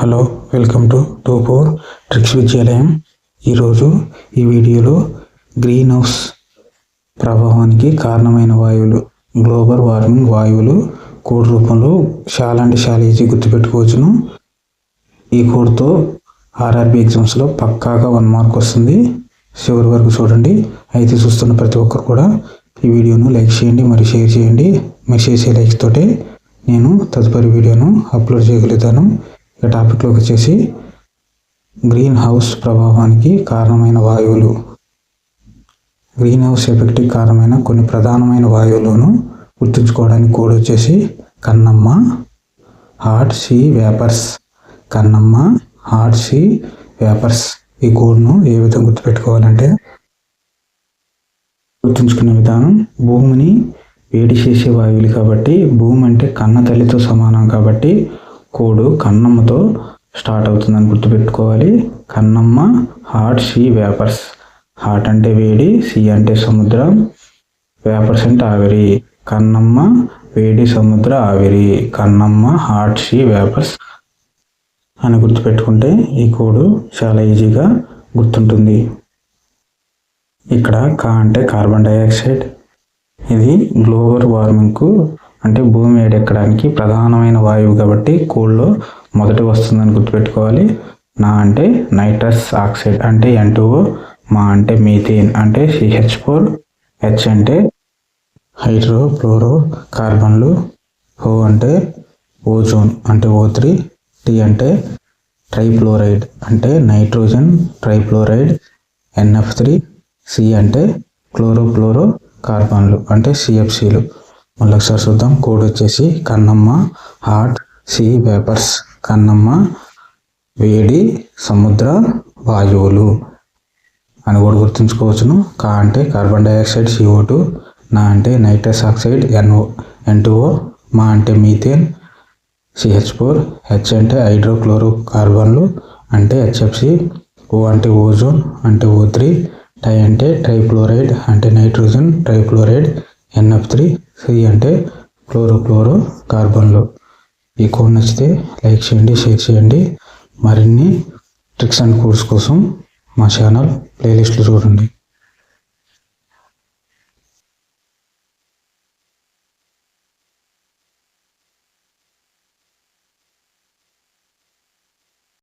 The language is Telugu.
Hello welcome to two four tricks Vidyalayam ఈరోజు ఈ వీడియోలో గ్రీన్ హౌస్ ప్రభావానికి కారణమైన వాయువులు గ్లోబల్ వార్మింగ్ వాయువులు కోడ్ రూపంలో చాలా అంటే ఈజీ గుర్తుపెట్టుకోవచ్చును. ఈ కోడ్తో ఆర్ఆర్బి ఎగ్జామ్స్లో పక్కాగా వన్ మార్క్ వస్తుంది. చివరి వరకు చూడండి. అయితే చూస్తున్న ప్రతి ఒక్కరు కూడా ఈ వీడియోను లైక్ చేయండి మరియు షేర్ చేయండి. మీరు చేసే లైక్స్ తోటే నేను తదుపరి వీడియోను అప్లోడ్ చేయగలుగుతాను. ఇక టాపిక్లోకి వచ్చేసి గ్రీన్ హౌస్ ప్రభావానికి కారణమైన వాయువులు. గ్రీన్ హౌస్ ఎఫెక్ట్కి కారణమైన కొన్ని ప్రధానమైన వాయువులను గుర్తుంచుకోవడానికి కోడ్ వచ్చేసి Kannamma hot sea vapours. Kannamma hot sea vapours. ఈ కోడ్ను ఏ విధంగా గుర్తుపెట్టుకోవాలంటే గుర్తుంచుకునే విధానం భూమిని వేడి చేసే వాయువులు కాబట్టి భూమి అంటే కన్న తల్లితో సమానం కాబట్టి కోడు కన్నమ్మతో స్టార్ట్ అవుతుందని గుర్తుపెట్టుకోవాలి. Kannamma hot sea vapours. Hot అంటే వేడి సీ అంటే సముద్రం. వేపర్స్ అంటే ఆవిరి. కన్నమ్మ వేడి సముద్ర ఆవిరి. కన్నమ్మ హాట్ సీ వేపర్స్ అని గుర్తుపెట్టుకుంటే ఈ కోడు చాలా ఈజీగా గుర్తుంటుంది. ఇక్కడ కా అంటే కార్బన్ డైఆక్సైడ్. ఇది గ్లోబల్ వార్మింగ్కు అంటే భూమి వేడెక్కడానికి ప్రధానమైన వాయువు కాబట్టి కోల్లో మొదటి వస్తుందని గుర్తుపెట్టుకోవాలి. నా అంటే నైట్రస్ ఆక్సైడ్ అంటే ఎన్ మా అంటే మీథేన్ అంటే సిహెచ్ ఫోర్ హెచ్ అంటే హైడ్రో ఫ్లోరో కార్బన్లు ఓ అంటే ఓజోన్ అంటే ఓ త్రీ టీ అంటే ట్రైఫ్లోరైడ్ అంటే nitrogen trifluoride NF three C అంటే క్లోరోఫ్లోరో కార్బన్లు అంటే సిఎఫ్సిలు మళ్ళీ ఒకసారి చూద్దాం. కోడ్ వచ్చేసి Kannamma hot sea vapours Kannamma వేడి సముద్ర వాయువులు అని కూడా గుర్తుంచుకోవచ్చును. కా అంటే కార్బన్ డైఆక్సైడ్ సిఓ టూ నా అంటే నైట్రస్ ఆక్సైడ్ ఎన్ఓ ఎన్ మా అంటే మీథేన్ సిహెచ్ ఫోర్ హెచ్ అంటే హైడ్రోక్లోరో కార్బన్లు అంటే హెచ్ఎఫ్సి ఓ అంటే ఓజోన్ అంటే ఓ త్రీ టై అంటే ట్రైఫ్లోరైడ్ అంటే nitrogen trichloride NF three C అంటే క్లోరో క్లోరో కార్బన్లు ఈ కోడ్ నచ్చితే లైక్ చేయండి షేర్ చేయండి. మరిన్ని ట్రిక్స్ అండ్ కోడ్స్ కోసం మా ఛానల్ ప్లేలిస్ట్లు చూడండి.